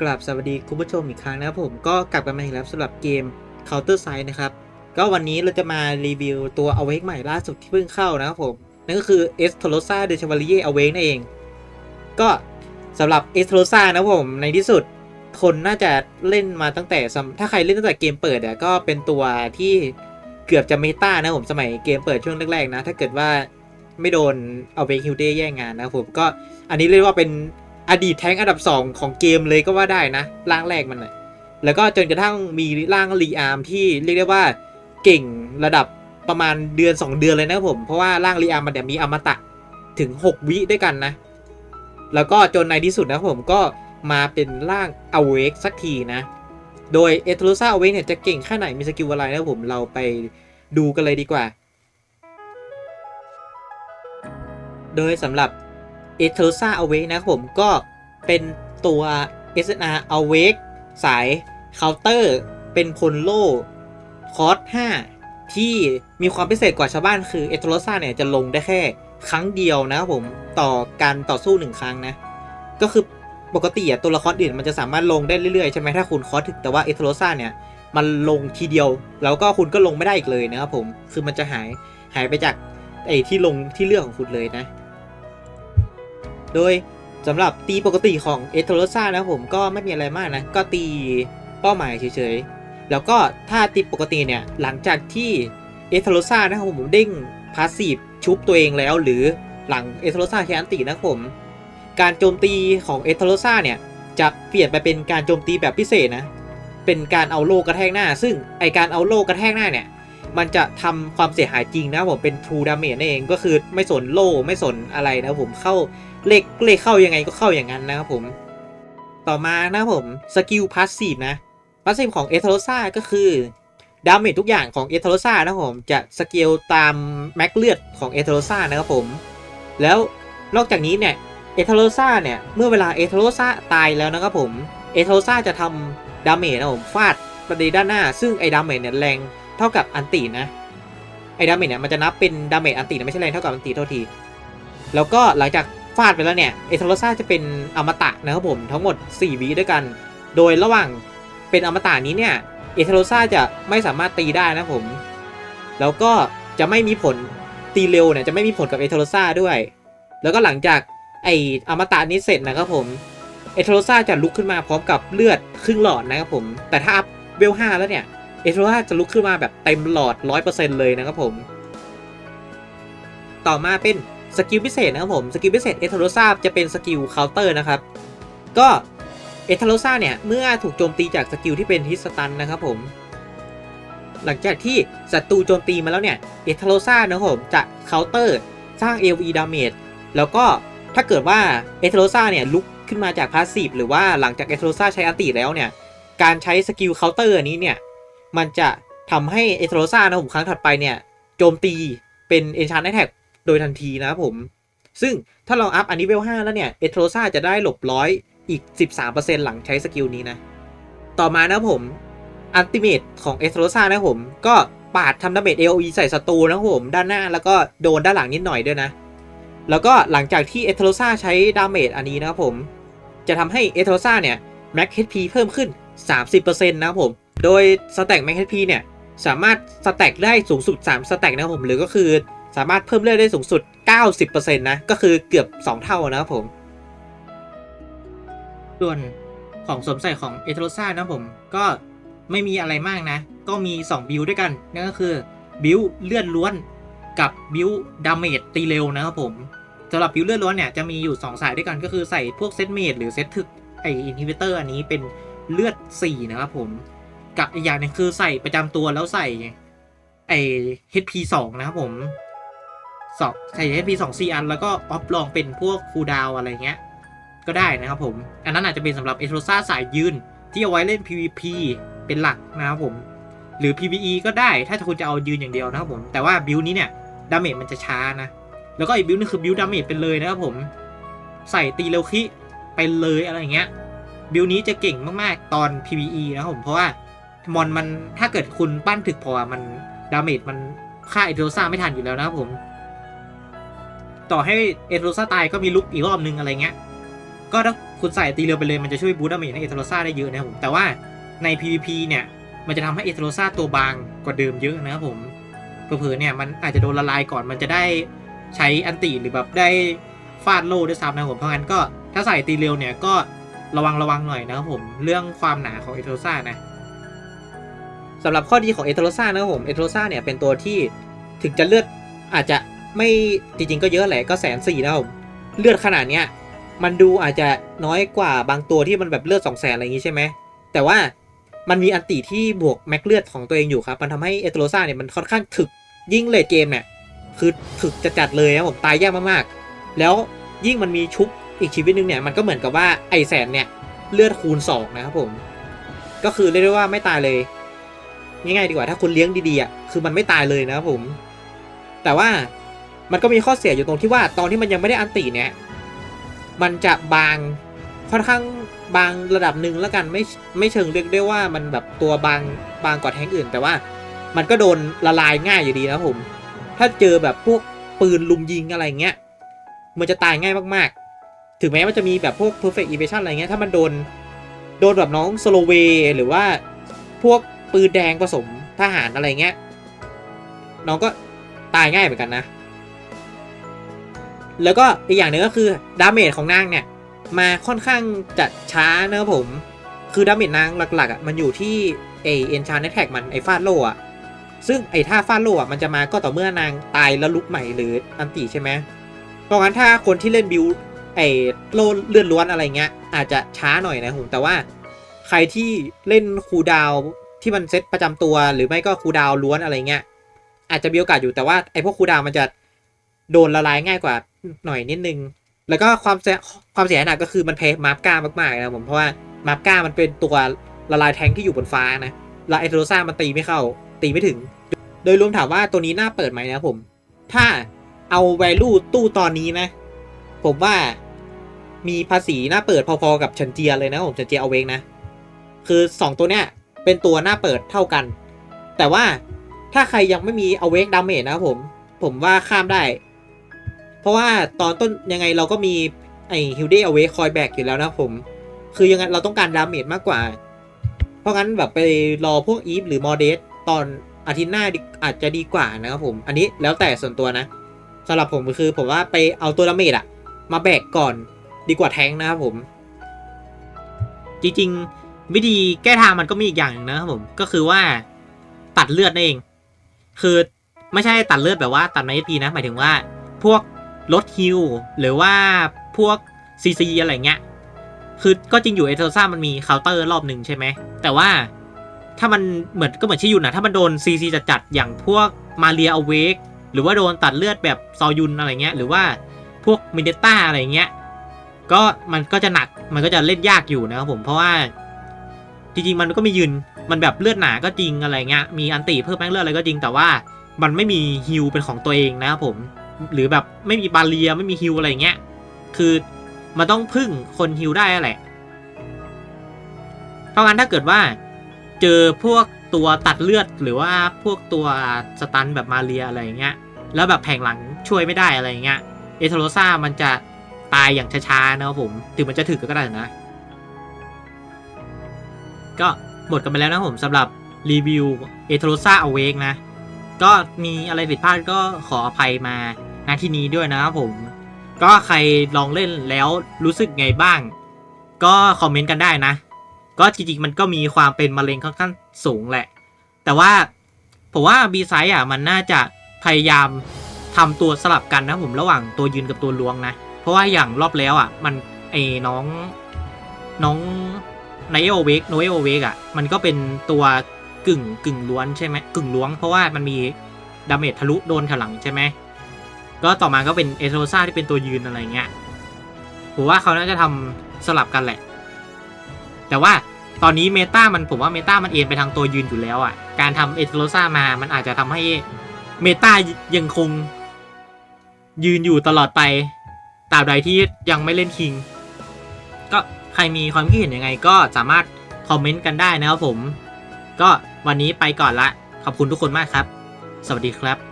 กราบสวัสดีคุณผู้ชมอีกครั้งนะครับผมก็กลับกันมาอีกแล้วสำหรับเกม Counter Strike นะครับ ก็วันนี้เราจะมารีวิวตัว Awake ใหม่ล่าสุดที่เพิ่งเข้านะครับผม นั่นก็คือ e s t o r o s a de Chevalier Awake นั่นเอง ก็สำหรับ e s t o r o s a นะผมในที่สุดคนน่าจะเล่นมาตั้งแต่ถ้าใครเล่นตั้งแต่เกมเปิดอะก็เป็นตัวที่เกือบจะเมตานะผมสมัยเกมเปิดช่วงแรกๆนะ ถ้าเกิดว่าไม่โดน Awake h i l d e แย่งงานนะครับผมก็อันนี้เรียกว่าเป็น อดีตแท้งอันดับ 2 ของเกมเลยก็ว่าได้นะ ร่างแรกมันนะแล้วก็จนกระทั่งมีร่างรีอาร์มที่เรียกได้ว่าเก่งระดับประมาณเดือน 2 เดือนเลยนะครับผม เพราะว่าร่างรีอาร์มมันเนี่ยมีอมตะถึง 6 วิด้วยกันนะ แล้วก็จนในที่สุดนะครับผมก็มาเป็นร่างอเวกสักทีนะ โดยเอท r รซ่าอเวกเนี่ยจะเก่งแค่ไหนมีสกิลอะไรนะครับผมเราไปดูกันเลยดีกว่า โดยสำหรับ เอเทอร์ซาอเวกนะครับผมก็เป็นตัว SNR Awake สายเคาน์เตอร์เป็นพลโลคอร์ส5ที่มีความพิเศษกว่าชาวบ้านคือเอเทอร์ซาเนี่ยจะลงได้แค่ครั้งเดียวนะครับผมต่อการต่อสู้หนึ่งครั้งนะ ก็คือปกติอะตัวละครอื่นมันจะสามารถลงได้เรื่อยๆ ใช่ไหมถ้าคุณคอร์สถึงแต่ว่าเอเทอร์ซาเนี่ยมันลงทีเดียว แล้วก็คุณก็ลงไม่ได้อีกเลยนะครับผมคือมันจะหายหายไปจากไอ้ที่ลงที่เลือกของคุณเลยนะ โดยสำหรับตีปกติของเอทโรซานะผมก็ไม่มีอะไรมากนะ ก็ตีเป้าหมายเฉยๆ แล้วก็ถ้าตีปกติเนี่ย หลังจากที่เอทโรซานะครับผมเด้งพาสซีฟชุบตัวเองแล้ว หรือหลังเอทโรซาใช้อันตินะครับผม การโจมตีของเอทโรซาเนี่ย จะเปลี่ยนไปเป็นการโจมตีแบบพิเศษนะ เป็นการเอาโลกระแทกหน้า ซึ่งไอการเอาโลกระแทกหน้าเนี่ย มันจะทำความเสียหายจริงนะผมเป็น true damage นั่นเองก็คือไม่สนโล่ไม่สนอะไรนะผมเข้าเลขเลขเข้ายังไงก็เข้าอย่างนั้นนะครับผมต่อมานะผมสกิลพาสซีฟนะพาสซีฟของเอทโรซาก็คือดาเมจทุกอย่างของเอทโรซานะผมจะสเกลตามแม็กเลือดของเอทโรซานะครับผมแล้วนอกจากนี้เนี่ยเอทโรซาเนี่ยเมื่อเวลาเอทโรซาตายแล้วนะครับผมเอทโรซาจะทำดาเมจนะผมฟาดประเดีด้านหน้า ซึ่งไอ้ดาเมจเนี่ยแรง เท่ากับอันตินะ ไอ้ดาเมจเนี่ยมันจะนับเป็นดาเมจอันตินะไม่ใช่แรงเท่ากับอันติเท่าที แล้วก็หลังจากฟาดไปแล้วเนี่ยเอทโรซาจะเป็นอมตะนะครับผมทั้งหมด 4วิด้วยกัน โดยระหว่างเป็นอมตะนี้เนี่ยเอทโรซาจะไม่สามารถตีได้นะครับผม แล้วก็จะไม่มีผลตีเร็วเนี่ยจะไม่มีผลกับเอทโรซาด้วย แล้วก็หลังจากไออมตะนี้เสร็จนะครับผมเอทโรซาจะลุกขึ้นมาพร้อมกับเลือดครึ่งหลอดนะครับผม แต่ถ้าอัพเวล5แล้วเนี่ย เอทโราจะลุกขึ้นมาแบบเต็มหลอด 100%เลยนะครับผม ต่อมาเป็นสกิลพิเศษนะครับผม สกิลพิเศษเอทโรซาจะเป็นสกิลเคาน์เตอร์นะครับ ก็เอทโรซาเนี่ย เมื่อถูกโจมตีจากสกิลที่เป็นฮิสตันนะครับผม หลังจากที่ศัตรูโจมตีมาแล้วเนี่ยเอทโรซานะครับผมจะเคาน์เตอร์สร้าง AoE damage แล้วก็ถ้าเกิดว่าเอทโรซาเนี่ยลุกขึ้นมาจากพาสซีฟหรือว่าหลังจากเอทโรซาใช้อันติแล้วเนี่ยการใช้สกิลเคาน์เตอร์นี้เนี่ย มันจะทำให้เอทโรซานะผมครั้งถัดไปเนี่ย โจมตีเป็นเอนชานแท็กโดยทันทีนะครับผม ซึ่งถ้าเราอัพอันนี้เวล 5 แล้วเนี่ย เอทโรซาจะได้หลบร้อยอีก 13%หลังใช้สกิลนี้นะ ต่อมานะผมอัลติเมตของเอทโรซานะผม ก็ปาดทำดาเมจ AoE ใส่ศัตรูนะผม ด้านหน้าแล้วก็โดนด้านหลังนิดหน่อยด้วยนะ แล้วก็หลังจากที่เอทโรซาใช้ดาเมจอันนี้นะครับผม จะทำให้เอทโรซาเนี่ยแม็ก HP เพิ่มขึ้น 30%นะครับผม โดยสแต็กแม็ก HP เนี่ยสามารถสแต็กได้สูงสุด 3 สแต็กนะครับผมหรือก็คือสามารถเพิ่มเลือดได้สูงสุด 90%นะก็คือเกือบ 2 เท่านะครับผม ส่วนของสวมใส่ของเอทโรซ่านะผม ก็ไม่มีอะไรมากนะ ก็มี 2 บิลด้วยกัน นั่นก็คือ บิลเลือดล้วนกับบิลดาเมจตีเร็วนะครับผมสำหรับบิลเลือดล้วนเนี่ยจะมีอยู่ 2 สายด้วยกันก็คือใส่พวกเซตเมดหรือเซตถึกไออินฮิบิเตอร์อันนี้เป็นเลือด 4 นะครับผม กับอีกอย่างหนึงคือใส่ประจำตัวแล้วใส่ ไอ HP 2นะครับผมสองใส่ HP 2 4อัน แล้วก็ออฟลองเป็นพวกคูดาวอะไรเงี้ย ก็ได้นะครับผม อันนั้นอาจจะเป็นสำหรับเอ r โ o ซาสายยืน ที่เอาไว้เล่น PVP เป็นหลักนะครับผม หรือ PVE ก็ได้ถ้าคุณจะเอายืนอย่างเดียวนะครับผม แต่ว่าบิลนี้เนี่ยดาเมจมันจะช้านะ แล้วก็อีกบิลนึงคือบิลดาเมจเป็นเลยนะครับผม ใส่ตีเร็วคิไปเลยอะไรเงี้ยบิลนี้จะเก่งมาก ๆ ตอน PVE นะครับผม เพราะว่า มอนมันถ้าเกิดคุณปั้นถึกพอมันดาเมจมันฆ่าเอ r โ o ซาไม่ทันอยู่แล้วนะครับผม ต่อให้เอ r โ o ซาตายก็มีลุกอีกรอบนึงอะไรเงี้ย ก็ถ้าคุณใส่ตีเร็วไปเลยมันจะช่วยบูสต์ดาเมจให้เอเทโรซาได้เยอะนะครับผมแต่ว่าใน PVP เนี่ยมันจะทำให้เอเทโรซาตัวบางกว่าเดิมเยอะนะครับผมเผลอๆเนี่ยมันอาจจะโดนละลายก่อนมันจะได้ใช้อันติหรือแบบได้ฟาดโล่ด้วยซ้ำนะครับผมเพราะงั้นก็ถ้าใส่ตีเร็วเนี่ยก็ระวังระวังหน่อยนะครับผมเรื่องความหนาของเอเทโรซานะ สำหรับข้อดีของเอเทโรซานะครับผมเอเทโรซาเนี่ยเป็นตัวที่ถึงจะเลือดอาจจะไม่จริงๆก็เยอะแหละก็แสนสี่นะครับผมเลือดขนาดเนี้ยมันดูอาจจะน้อยกว่าบางตัวที่มันแบบเลือดสองแสนอะไรอย่างงี้ใช่ไหมแต่ว่ามันมีอันติที่บวกแม็กเลือดของตัวเองอยู่ครับ มันทำให้เอตโรซาเนี่ยมันค่อนข้างถึกยิ่งเลดเกมเนี่ยคือถึกจะจัดเลยนะผมตายยากมากๆ แล้วยิ่งมันมีชุบอีกชีวิตหนึงเนี่ยมันก็เหมือนกับว่าไอแสนเนี่ยเลือดคูณ2นะครับผม ก็คือเรียกได้ว่าไม่ตายเลย ง่ายๆดีกว่าถ้าคุณเลี้ยงดีๆอะคือมันไม่ตายเลยนะครับผม แต่ว่ามันก็มีข้อเสียอยู่ตรงที่ว่าตอนที่มันยังไม่ได้อันติเนี่ยมันจะบางค่อนข้างบางระดับหนึ่งแล้วกันไม่ไม่เชิงเรียกได้ว่ามันแบบตัวบางบางกว่าแท้งอื่น แต่ว่ามันก็โดนละลายง่ายอยู่ดีนะผม ถ้าเจอแบบพวกปืนลุมยิงอะไรเงี้ยมันจะตายง่ายมากๆ ถึงแม้มันจะมีแบบพวก perfect evasion อะไรเงี้ยถ้ามันโดนโดนแบบน้องสโลเวหรือว่าพวก ปืนแดงผสมทหารอะไรเงี้ย น้องก็ตายง่ายเหมือนกันนะ แล้วก็อีกอย่างหนึ่งก็คือดาเมจของนางเนี่ย มาค่อนข้างจะช้านะผม คือดาเมจนางหลักๆอะมันอยู่ที่ไอเอนชานแท็กมันไอฟาดโลอะซึ่งไอท่าฟาดโลอะมันจะมาก็ต่อเมื่อนางตายแล้วลุกใหม่หรืออันติใช่ไหมเพราะงั้นถ้าคนที่เล่นบิวไอโลเลื่อนล้วนอะไรเงี้ย อาจจะช้าหน่อยนะผมแต่ว่าใครที่เล่นคูดาว ที่มันเซตประจำตัวหรือไม่ก็คูดาวล้วนอะไรเงี้ยอาจจะมีโอกาสอยู่แต่ว่าไอ้พวกคูดาวมันจะโดนละลายง่ายกว่าหน่อยนิดนึง แล้วก็ความเสียความเสียหายก็คือมันแพ้มาร์ก้ามากๆนะผมเพราะว่ามาร์ก้ามันเป็นตัวละลายแทงที่อยู่บนฟ้านะแล้วไอโทรซ่ามันตีไม่เข้า ตีไม่ถึง โดยรวมถามว่าตัวนี้น่าเปิดไหมนะผม ถ้าเอาแวลูตู้ตอนนี้นะ ผมว่ามีภาษีน่าเปิดพอๆกับเฉินเจียเลยนะผมเฉินเจียเอาเวงนะ คือ 2 ตัวเนี้ย เป็นตัวหน่าเปิดเท่ากัน แต่ว่าถ้าใครยังไม่มีเอาเวกดาเมจนะครับผม ผมว่าข้ามได้ เพราะว่าตอนต้นยังไงเราก็มีไอฮิลเดอเวกคอยแบกอยู่แล้วนะผม คือยังไงเราต้องการดาเมจมากกว่า เพราะงั้นแบบไปรอพวกอีฟหรือมอเดสตอนอาทิตย์หน้าอาจจะดีกว่านะครับผม อันนี้แล้วแต่ส่วนตัวนะสำหรับผมคือผมว่าไปเอาตัวดาเมจอะมาแบกก่อนดีกว่าแทงนะครับผม จริงๆ วิธีแก้ทางมันก็มีอีกอย่างหนึงนะครับผมก็คือว่าตัดเลือดนั่นเอง คือไม่ใช่ตัดเลือดแบบว่าตัดในพีนะหมายถึงว่า พวกลดฮิลหรือว่าพวกซีซีอะไรเงี้ยคือก็จริงอยู่เอเทอร์ซ่ามันมีเคาน์เตอร์รอบหนึ่งใช่ไหมแต่ว่าถ้ามันเหมือนก็เหมือนชิยุนนะถ้ามันโดนซีซีจัดๆอย่างพวกมาเรียอเวกหรือว่าโดนตัดเลือดแบบซอยุนอะไรเงี้ยหรือว่าพวกมินเดต้าอะไรเงี้ยก็มันก็จะหนักมันก็จะเล่นยากอยู่นะครับผมเพราะว่า จริงๆ มันก็มียืน มันแบบเลือดหนาก็จริงอะไรเงี้ย มีอันติเพิ่มแม่งเลือดอะไรก็จริง แต่ว่ามันไม่มีฮิลเป็นของตัวเองนะครับผม หรือแบบไม่มีบาเรียไม่มีฮิลอะไรเงี้ย คือมันต้องพึ่งคนฮิลได้แหละ เพราะงั้นถ้าเกิดว่าเจอพวกตัวตัดเลือดหรือว่าพวกตัวสตันแบบมาเรียอะไรเงี้ย แล้วแบบแผงหลังช่วยไม่ได้อะไรเงี้ย เอทโรซ่ามันจะตายอย่างช้าๆนะครับผม ถึงมันจะถึกก็ได้นะ ก็หมดกันไปแล้วนะผมสำหรับรีวิวเอทโรซ่าอเวกนะ ก็มีอะไรผิดพลาดก็ขออภัยมาณที่นี้ด้วยนะครับผม ก็ใครลองเล่นแล้วรู้สึกไงบ้าง ก็คอมเมนต์กันได้นะ ก็จริงๆมันก็มีความเป็นมะเร็งค่อนข้างสูงแหละ แต่ว่าผมว่าบีไซอะมันน่าจะพยายามทำตัวสลับกันนะผมระหว่างตัวยืนกับตัวล้วงนะ เพราะว่าอย่างรอบแล้วอะ มันไอ้น้องน้อง ไนโอเวกโนเอโอเวกอะ มันก็เป็นตัวกึ่งกึ่งล้วนใช่ไหมกึ่งล้วง เพราะว่ามันมีดาเมจทะลุโดนถลังใช่ไหม ก็ต่อมาก็เป็นเอโทรซาที่เป็นตัวยืนอะไรเงี้ยผมว่าเขาน่าจะทำสลับกันแหละ แต่ว่าตอนนี้เมตามันผมว่าเมตามันเอ็นไปทางตัวยืนอยู่แล้วอะ การทำเอโทรซามา มันอาจจะทำให้เมตายังคงยืนอยู่ตลอดไปตราบใดที่ยังไม่เล่นคิง รมีความคิดเห็นยังไงก็สามารถคอมเมนต์กันได้นะครับผม ก็วันนี้ไปก่อนละ ขอบคุณทุกคนมากครับ สวัสดีครับ